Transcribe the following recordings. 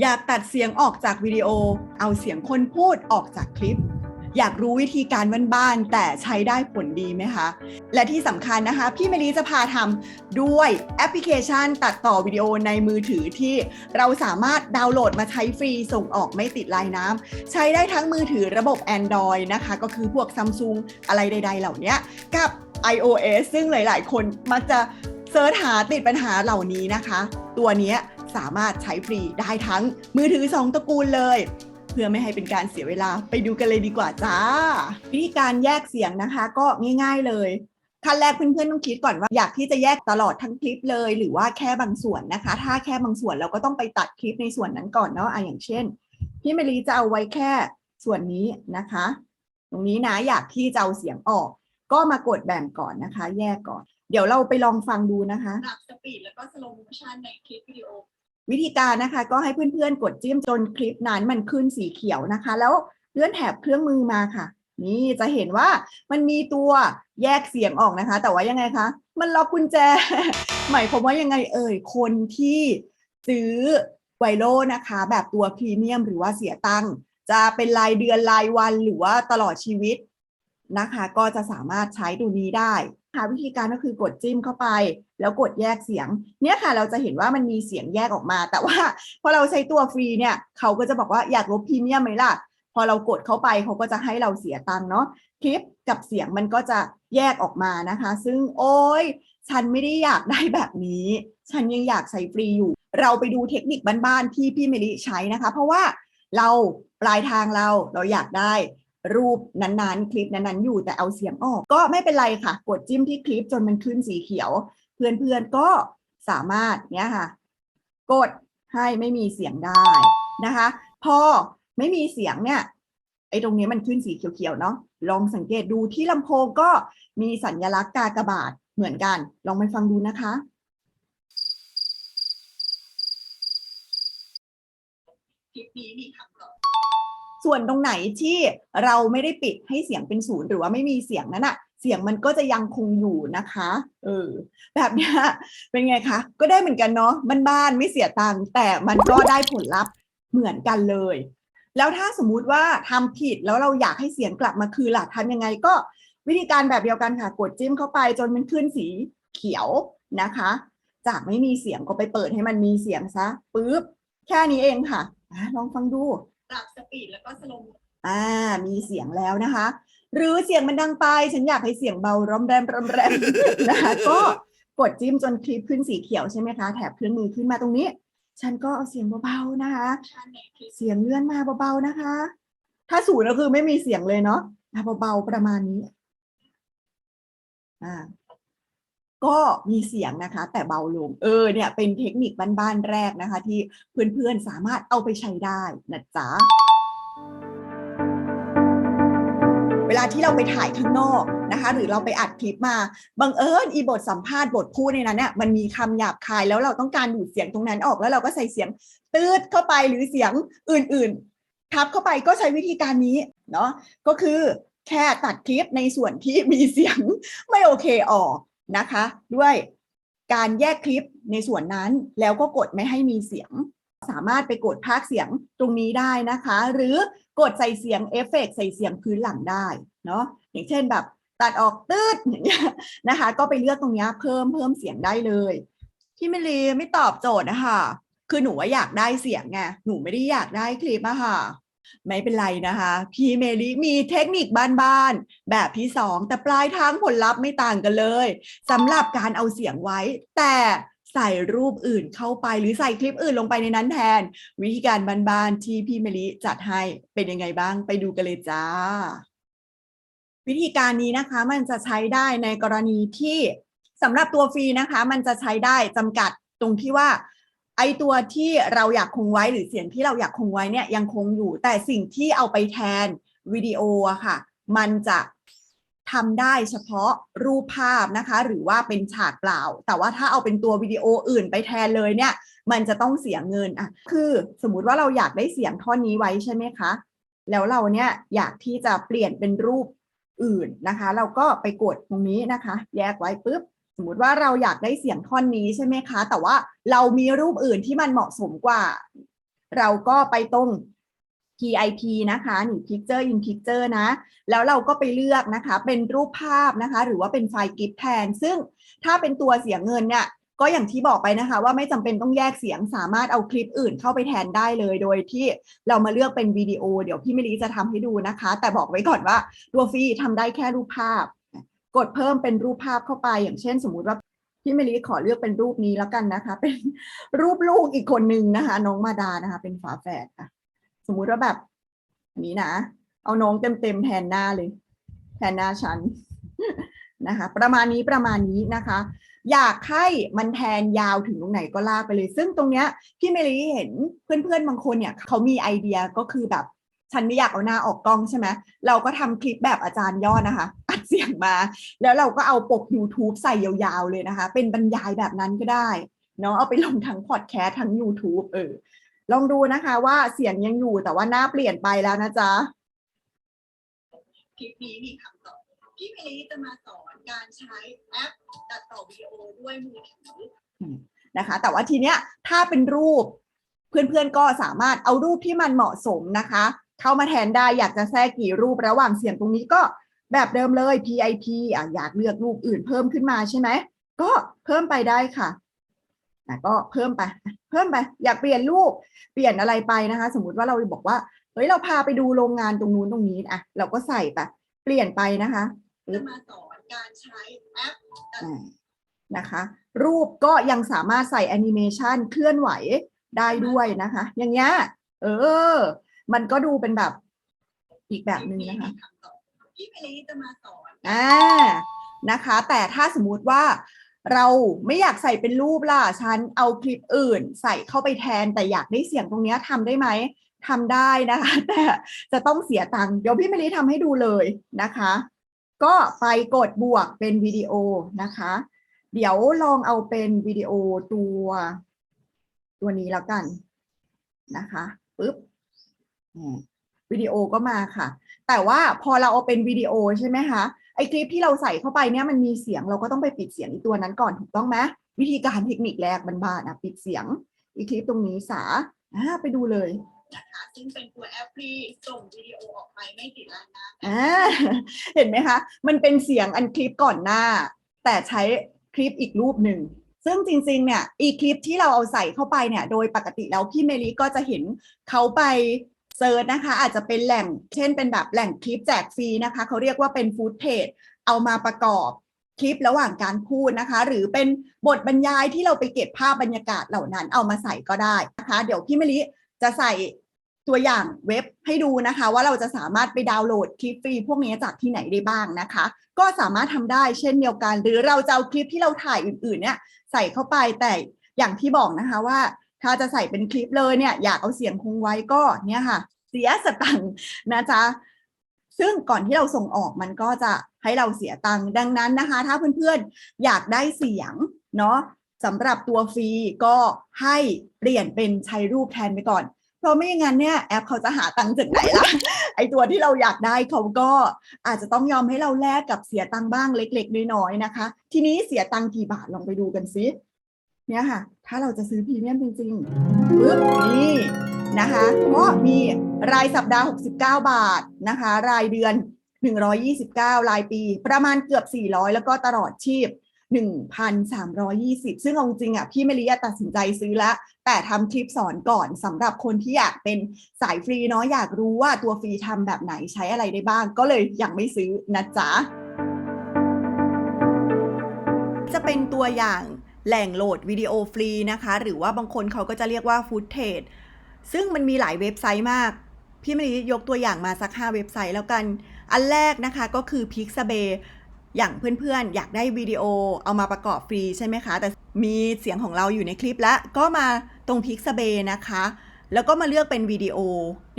อยากตัดเสียงออกจากวิดีโอ เอาเสียงคนพูดออกจากคลิป อยากรู้วิธีการบ้านๆแต่ใช้ได้ผลดีไหมคะ และที่สำคัญนะคะ พี่เมลีจะพาทำด้วยแอปพลิเคชันตัดต่อวิดีโอในมือถือที่เราสามารถดาวน์โหลดมาใช้ฟรีส่งออกไม่ติดลายน้ำใช้ได้ทั้งมือถือระบบ Android นะคะ ก็คือพวก Samsung อะไรใด ๆ เหล่านี้กับ iOS ซึ่งหลาย ๆ คนมักจะเสิร์ชหาติดปัญหาเหล่านี้นะคะ ตัวนี้ สามารถใช้ฟรีได้ทั้งมือถือ 2 ตระกูลเลย เพื่อไม่ให้เป็นการเสียเวลาไปดูกันเลยดีกว่าจ้า วิธีการแยกเสียงนะคะก็ง่าย ๆเลยขั้นแรกเพื่อนๆต้องคิดก่อนว่าอยากที่จะแยกตลอดทั้งคลิปเลย หรือว่าแค่บางส่วนนะคะ ถ้าแค่บางส่วนเราก็ต้องไปตัดคลิปในส่วนนั้นก่อนเนาะอะอย่างเช่นพี่เมลีจะเอาไว้แค่ส่วนนี้นะคะ ตรงนี้นะอยากที่จะเอาเสียงออก ก็มากดแบ่งก่อนนะคะ แยกก่อน เดี๋ยวเราไปลองฟังดูนะคะ ปรับสปีดแล้วก็สโลโมชันในคลิปวิดีโอ วิธีการนะคะก็ให้เพื่อนๆ กดจิ้มจนคลิปนั้นมันขึ้นสีเขียวนะคะ แล้วเลื่อนแถบเครื่องมือมาค่ะ นี่จะเห็นว่ามันมีตัวแยกเสียงออกนะคะ แต่ว่ายังไงคะ มันล็อกกุญแจ หมายความว่ายังไงเอ่ยคนที่ซื้อไวโลนะคะ แบบตัวพรีเมียมหรือว่าเสียตังค์จะเป็นรายเดือนรายวันหรือว่าตลอดชีวิตนะคะ ก็จะสามารถใช้ตัวนี้ได้ คะวิธีการก็คือกดจิ้มเข้าไป แล้วกดแยกเสียง เนี่ยค่ะเราจะเห็นว่ามันมีเสียงแยกออกมา แต่ว่าพอเราใช้ตัวฟรีเนี่ยเขาก็จะบอกว่าอยากลบพรีเมียมไหมล่ะ พอเรากดเข้าไปเขาก็จะให้เราเสียตังค์เนาะคลิปกับเสียงมันก็จะแยกออกมานะคะ ซึ่งโอ้ยฉันไม่ได้อยากได้แบบนี้ ฉันยังอยากใช้ฟรีอยู่ เราไปดูเทคนิคบ้านๆที่พี่เมลิใช้นะคะ เพราะว่าเราปลายทางเราเราอยากได้ รูปนั้นๆ คลิปนั้นๆ อยู่แต่เอาเสียงออก ก็ไม่เป็นไรค่ะ กดจิ้มที่คลิปจนมันขึ้นสีเขียว เพื่อนๆก็สามารถเนี่ยค่ะ กดให้ไม่มีเสียงได้นะคะ พอไม่มีเสียงเนี่ยไอ้ตรงนี้มันขึ้นสีเขียวๆเนาะลองสังเกตดูที่ลำโพงก็มีสัญลักษณ์กากบาทเหมือนกัน ลองไปฟังดูนะคะ คลิปนี้มีคำตอบ ส่วนตรงไหนที่เราไม่ได้ปิดให้เสียงเป็นศูนย์หรือว่าไม่มีเสียงนั้นอะเสียงมันก็จะยังคงอยู่นะคะ เออ แบบนี้เป็นไงคะ ก็ได้เหมือนกันเนาะบ้านๆไม่เสียตังค์แต่มันก็ได้ผลลัพธ์เหมือนกันเลย แล้วถ้าสมมุติว่าทำผิดแล้วเราอยากให้เสียงกลับมาคืนล่ะทำยังไงก็วิธีการแบบเดียวกันค่ะ กดจิ้มเข้าไปจนมันขึ้นสีเขียวนะคะ จากไม่มีเสียงก็ไปเปิดให้มันมีเสียงซะปุ๊บ แค่นี้เองค่ะอะลองฟังดู ปรับสปีดแล้วก็สโลมอ่า มีเสียงแล้วนะคะ หรือเสียงมันดังไป ฉันอยากให้เสียงเบาร้อมแรมร้อมแรม นะคะก็กดจิ้มจนคลิปขึ้นสีเขียวใช่ไหมคะ แถบเครื่องมือขึ้นมาตรงนี้ ฉันก็เอาเสียงเบาๆนะคะ เสียงเลื่อนมาเบาๆนะคะ ถ้าศูนย์ก็คือไม่มีเสียงเลยเนาะอะเบาๆประมาณนี้ อ่า ก็มีเสียงนะคะ แต่เบาลง เออเนี่ยเป็นเทคนิคบ้านๆแรกนะคะ ที่เพื่อนๆสามารถเอาไปใช้ได้นะจ๊ะเวลาที่เราไปถ่ายข้างนอกนะคะ หรือเราไปอัดคลิปมาบังเอิญอีบทสัมภาษณ์บทพูดในนั้นเนี่ยมันมีคำหยาบคายแล้วเราต้องการดูดเสียงตรงนั้นออกแล้วเราก็ใส่เสียงตืดเข้าไปหรือเสียงอื่นๆ ทับเข้าไปก็ใช้วิธีการนี้เนาะก็คือแค่ตัดคลิปในส่วนที่มีเสียงไม่โอเคออก นะคะ ด้วยการแยกคลิปในส่วนนั้นแล้วก็กดไม่ให้มีเสียง สามารถไปกดพากเสียงตรงนี้ได้นะคะ หรือกดใส่เสียงเอฟเฟกต์ใส่เสียงพื้นหลังได้เนาะอย่างเช่นแบบตัดออกตืดอย่างเงี้ยนะคะ ก็ไปเลือกตรงนี้เพิ่มเพิ่มเสียงได้เลยพี่เมลีไม่ตอบโจทย์นะคะคือหนูว่าอยากได้เสียงไงหนูไม่ได้อยากได้คลิปอะค่ะ ไม่เป็นไรนะคะ พี่เมลีมีเทคนิคบ้านๆแบบที่สองแต่ปลายทางผลลัพธ์ไม่ต่างกันเลยสำหรับการเอาเสียงไว้ แต่ใส่รูปอื่นเข้าไปหรือใส่คลิปอื่นลงไปในนั้นแทน วิธีการบ้านๆที่พี่เมลิจัดให้เป็นยังไงบ้างไปดูกันเลยจ้า วิธีการนี้นะคะ มันจะใช้ได้ในกรณีที่สำหรับตัวฟรีนะคะ มันจะใช้ได้จำกัดตรงที่ว่า ไอตัวที่เราอยากคงไว้หรือเสียงที่เราอยากคงไว้เนี่ยยังคงอยู่ แต่สิ่งที่เอาไปแทนวิดีโออะค่ะ มันจะทำได้เฉพาะรูปภาพนะคะ หรือว่าเป็นฉากเปล่า แต่ว่าถ้าเอาเป็นตัววิดีโออื่นไปแทนเลยเนี่ย มันจะต้องเสียเงินอะคือสมมติว่าเราอยากได้เสียงท่อนนี้ไว้ใช่ไหมคะ แล้วเราเนี่ยอยากที่จะเปลี่ยนเป็นรูปอื่นนะคะ เราก็ไปกดตรงนี้นะคะ แยกไว้ปุ๊บ มมติว่าเราอยากได้เสียงท่อนนี้ใช่ไหมคะ แต่ว่าเรามีรูปอื่นที่มันเหมาะสมกว่า เราก็ไปตรง PIP นะคะนี่ Picture in Picture นะ แล้วเราก็ไปเลือกนะคะ เป็นรูปภาพนะคะ หรือว่าเป็นไฟล์ GIF แทน ซึ่งถ้าเป็นตัวเสียงเงินเนี่ย ก็อย่างที่บอกไปนะคะ ว่าไม่จำเป็นต้องแยกเสียง สามารถเอาคลิปอื่นเข้าไปแทนได้เลย โดยที่เรามาเลือกเป็นวิดีโอ เดี๋ยวพี่มิลีจะทำให้ดูนะคะ แต่บอกไว้ก่อนว่าตัวฟรีทำได้แค่รูปภาพ กดเพิ่มเป็นรูปภาพเข้าไป อย่างเช่น สมมุติว่าพี่เมิลีขอเลือกเป็นรูปนี้แล้วกันนะคะ เป็นรูปลูกอีกคนนึงนะคะ น้องมาดานะคะ เป็นฝาแฝดค่ะ สมมุติว่าแบบนี้นะ เอาน้องเต็มๆแทนหน้าเลย แทนหน้าฉันนะคะ ประมาณนี้ประมาณนี้นะคะ อยากให้มันแทนยาวถึงตรงไหนก็ลากไปเลย ซึ่งตรงเนี้ยพี่เมลีเห็นเพื่อนๆบางคนเนี่ยเขามีไอเดียก็คือแบบฉันไม่อยากเอาหน้าออกกล้องใช่ไหมเราก็ทำคลิปแบบอาจารย์ยอดนะคะ เสียงมา แล้วเราก็เอาปก YouTube ใส่ยาวๆเลยนะคะ เป็นบรรยายแบบนั้นก็ได้เนาะเอาไปลงทั้งพอดแคสต์ทั้ง YouTube เออ ลองดูนะคะว่าเสียงยังอยู่แต่ว่าหน้าเปลี่ยนไปแล้วนะจ๊ะคลิปนี้มีคำตอบพี่เมลีจะมาสอนการใช้แอปตัดต่อวิดีโอด้วยมือถือนะคะ แต่ว่าทีเนี้ยถ้าเป็นรูปเพื่อนๆก็สามารถเอารูปที่มันเหมาะสมนะคะ เข้ามาแทนได้อยากจะแทรกกี่รูประหว่างเสียงตรงนี้ก็ แบบเดิมเลย PIP อะอยากเลือกรูปอื่นเพิ่มขึ้นมาใช่ไหม ก็เพิ่มไปได้ค่ะอะก็เพิ่มไป เพิ่มไป อยากเปลี่ยนรูป เปลี่ยนอะไรไปนะคะ สมมติว่าเราบอกว่า เฮ้ย เราพาไปดูโรงงานตรงนู้นตรงนี้อะ เราก็ใส่ไป เปลี่ยนไปนะคะจะมาสอนการใช้แอปตัดอ่านะคะ รูปก็ยังสามารถใส่แอนิเมชันเคลื่อนไหวได้ด้วยนะคะ อย่างเงี้ย เออ มันก็ดูเป็นแบบอีกแบบหนึ่งนะคะมีำตอบ พี่เมลีจะมาสอนอ่านะคะ แต่ถ้าสมมุติว่าเราไม่อยากใส่เป็นรูปล่ะ ฉันเอาคลิปอื่น ใส่เข้าไปแทน แต่อยากได้เสียงตรงเนี้ยทำได้ไหมทำได้นะคะ แต่จะต้องเสียตังค์เดี๋ยวพี่มลิทำให้ดูเลยนะคะ ก็ไปกดบวกเป็นวิดีโอนะคะ เดี๋ยวลองเอาเป็นวิดีโอตัว ตัวนี้แล้วกันนะคะปึ๊บวิดีโอก็มาค่ะ แต่ว่าพอเราเอาเป็นวิดีโอใช่ไหมคะไอคลิปที่เราใส่เข้าไปเนี่ยมันมีเสียงเราก็ต้องไปปิดเสียงอีตัวนั้นก่อนถูกต้องไหมวิธีการเทคนิคแรกบ้านๆอะปิดเสียงอีคลิปตรงนี้สาอ่าไปดูเลยนะคะซึ่งเป็นตัวแอปฟรีส่งวิดีโอออกไปไม่ติดรายนะอ่าเห็นไหมคะ มันเป็นเสียงอันคลิปก่อนหน้า แต่ใช้คลิปอีกรูปหนึ่ง ซึ่งจริงๆเนี่ยอีคลิปที่เราเอาใส่เข้าไปเนี่ย โดยปกติแล้วพี่เมลีก็จะเห็นเขาไป เซิร์ชนะคะ อาจจะเป็นแหล่ง เช่นเป็นแบบแหล่งคลิปแจกฟรีนะคะเขาเรียกว่าเป็นฟู้ดเทจเอามาประกอบคลิประหว่างการพูดนะคะ หรือเป็นบทบรรยายที่เราไปเก็บภาพบรรยากาศเหล่านั้นเอามาใส่ก็ได้นะคะ เดี๋ยวพี่มะลิจะใส่ตัวอย่างเว็บให้ดูนะคะ ว่าเราจะสามารถไปดาวน์โหลดคลิปฟรีพวกนี้จากที่ไหนได้บ้างนะคะ ก็สามารถทำได้เช่นเดียวกัน หรือเราจะเอาคลิปที่เราถ่ายอื่นๆเนี่ยใส่เข้าไปแต่อย่างที่บอกนะคะว่า ถ้าจะใส่เป็นคลิปเลยเนี่ยอยากเอาเสียงคงไว้ก็เนี่ยค่ะ เสียสตังค์นะจ๊ะซึ่งก่อนที่เราส่งออกมันก็จะให้เราเสียตังค์ดังนั้นนะคะ ถ้าเพื่อนๆอยากได้เสียงเนาะสำหรับตัวฟรีก็ให้เปลี่ยนเป็นใช้รูปแทนไปก่อน เพราะไม่อย่างนั้นเนี่ยแอปเขาจะหาตังค์จากไหนล่ะ ไอตัวที่เราอยากได้เขาก็อาจจะต้องยอมให้เราแลกกับเสียตังค์บ้างเล็ก ๆ น้อยๆนะคะ ทีนี้เสียตังค์กี่บาทลองไปดูกันซิ เนี่ยค่ะ ถ้าเราจะซื้อพรีเมียมจริงๆปึ๊บนี่นะคะก็มีรายสัปดาห์ 69 บาทนะคะ รายเดือน 129 รายปี ประมาณเกือบ 400 แล้วก็ตลอดชีพ 1,320 ซึ่งเอาจริงๆอะพี่เมลีตัดสินใจซื้อแล้วแต่ทำคลิปสอนก่อนสำหรับคนที่อยากเป็นสายฟรีเนาะอยากรู้ว่าตัวฟรีทำแบบไหนใช้อะไรได้บ้าง ก็เลยยังไม่ซื้อนะจ๊ะ จะเป็นตัวอย่าง แหล่งโหลดวิดีโอฟรีนะคะ หรือว่าบางคนเขาก็จะเรียกว่าฟุตเทจซึ่งมันมีหลายเว็บไซต์มาก พี่มลียกตัวอย่างมาสัก 5 เว็บไซต์แล้วกัน อันแรกนะคะก็คือ Pixabay อย่างเพื่อนๆ อยากได้วิดีโอเอามาประกอบฟรีใช่ไหมคะ แต่มีเสียงของเราอยู่ในคลิปแล้ว ก็มาตรง Pixabay นะคะ แล้วก็มาเลือกเป็นวิดีโอ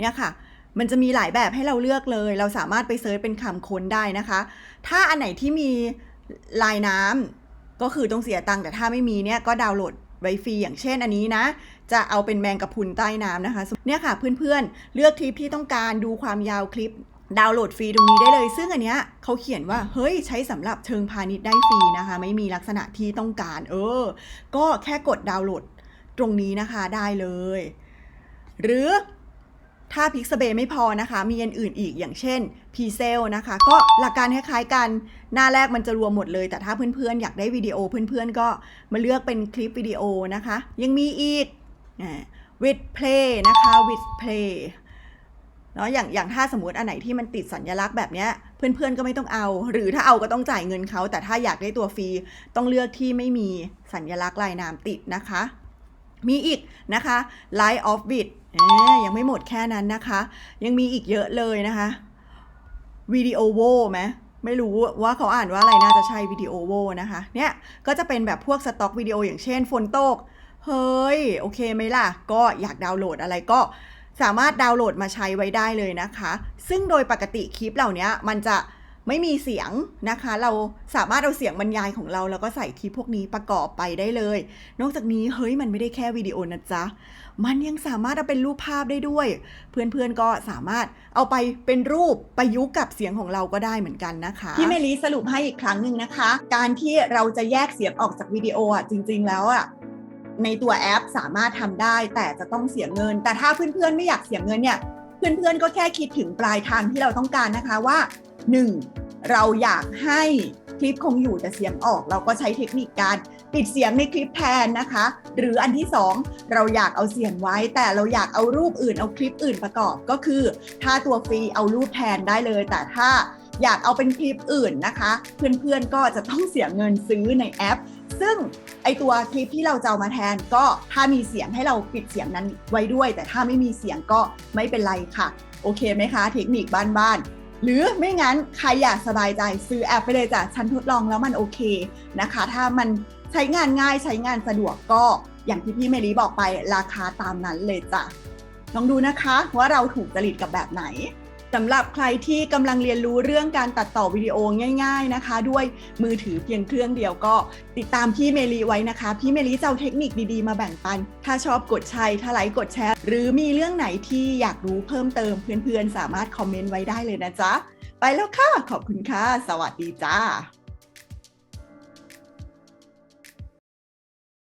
เนี่ยค่ะมันจะมีหลายแบบให้เราเลือกเลย เราสามารถไปเซิร์ชเป็นคำค้นได้นะคะ ถ้าอันไหนที่มีลายน้ำ ก็คือต้องเสียตังค์แต่ถ้าไม่มีเนี่ยก็ดาวน์โหลดไว้ฟรีอย่างเช่นอันนี้นะ จะเอาเป็นแมงกะพรุนใต้น้ำนะคะเนี่ยค่ะเพื่อนๆ เลือกคลิปที่ต้องการดูความยาวคลิปดาวน์โหลดฟรีตรงนี้ได้เลย ซึ่งอันเนี้ยเขาเขียนว่า เฮ้ย ใช้สำหรับเชิงพาณิชย์ได้ฟรีนะคะ ไม่มีลักษณะที่ต้องการ เออ ก็แค่กดดาวน์โหลดตรงนี้นะคะได้เลย หรือ ถ้า Pixabay ไม่พอนะคะ มีอันอื่นอีกอย่างเช่น p c e l นะคะ ก็หลักการคล้ายๆกัน หน้าแรกมันจะรวมหมดเลย แต่ถ้าเพื่อนๆ อยากได้วิดีโอเพื่อนๆ ก็มาเลือกเป็นคลิปวิดีโอนะคะ ยังมีอีก with play นะคะ with play เนาะอย่างอย่างถ้าสมมติอันไหนที่มันติดสัญลักษณ์แบบเนี้ยเพื่อนๆก็ไม่ต้องเอา หรือถ้าเอาก็ต้องจ่ายเงินเขา แต่ถ้าอยากได้ตัวฟรีต้องเลือกที่ไม่มีสัญลักษณ์ลายนามติดนะคะ มีอีกนะคะ Line of Bit อ่า ยังไม่หมดแค่นั้นนะคะ ยังมีอีกเยอะเลยนะคะวิดีโอโวไหมไม่รู้ว่าเขาอ่านว่าอะไรน่าจะใช่วิดีโอโวนะคะ เนี่ยก็จะเป็นแบบพวกสต็อกวิดีโออย่างเช่นฝนตก เฮ้ย โอเคไหมล่ะ ก็อยากดาวน์โหลดอะไรก็สามารถดาวน์โหลดมาใช้ไว้ได้เลยนะคะ ซึ่งโดยปกติคลิปเหล่านี้มันจะ ไม่มีเสียงนะคะ เราสามารถเอาเสียงบรรยายของเรา แล้วก็ใส่คลิปพวกนี้ประกอบไปได้เลย นอกจากนี้เฮ้ยมันไม่ได้แค่วิดีโอนะจ๊ะ มันยังสามารถเอาเป็นรูปภาพได้ด้วย เพื่อนๆก็สามารถเอาไปเป็นรูปประยุกต์กับเสียงของเราก็ได้เหมือนกันนะคะพี่เมลีสรุปให้อีกครั้งหนึ่งนะคะ การที่เราจะแยกเสียงออกจากวิดีโออะจริง ๆ แล้วอะในตัวแอปสามารถทำได้แต่จะต้องเสียเงิน แต่ถ้าเพื่อนๆไม่อยากเสียเงินเนี่ยเพื่อนๆก็แค่คิดถึงปลายทางที่เราต้องการนะคะว่า 1. เราอยากให้คลิปคงอยู่แต่เสียงออก เราก็ใช้เทคนิคการปิดเสียงในคลิปแทนนะคะ หรืออันที่ 2 เราอยากเอาเสียงไว้ แต่เราอยากเอารูปอื่นเอาคลิปอื่นประกอบก็คือ ถ้าตัวฟรีเอารูปแทนได้เลย แต่ถ้าอยากเอาเป็นคลิปอื่นนะคะ เพื่อนๆก็จะต้องเสียเงินซื้อในแอป ซึ่งไอตัวคลิปที่เราจะเอามาแทนก็ถ้ามีเสียงให้เราปิดเสียงนั้นไว้ด้วย แต่ถ้าไม่มีเสียงก็ไม่เป็นไรค่ะ โอเคไหมคะ เทคนิคบ้านๆ หรือไม่งั้นใครอยากสบายใจซื้อแอปไปเลยจ้ะฉันทดลองแล้วมันโอเคนะคะ ถ้ามันใช้งานง่ายใช้งานสะดวกก็อย่างที่พี่เมลีบอกไปราคาตามนั้นเลยจ้ะลองดูนะคะว่าเราถูกจริตกับแบบไหน สำหรับใครที่กำลังเรียนรู้เรื่องการตัดต่อวิดีโอง่าย ๆนะคะ ด้วยมือถือเพียงเครื่องเดียวก็ติดตามพี่เมลีไว้นะคะ พี่เมลีจะเอาเทคนิคดีๆมาแบ่งปัน ถ้าชอบกดใช้ถ้าไลค์กดแชร์ หรือมีเรื่องไหนที่อยากรู้เพิ่มเติมเพื่อนๆ สามารถคอมเมนต์ไว้ได้เลยนะจ๊ะ ไปแล้วค่ะ ขอบคุณค่ะ สวัสดีจ้า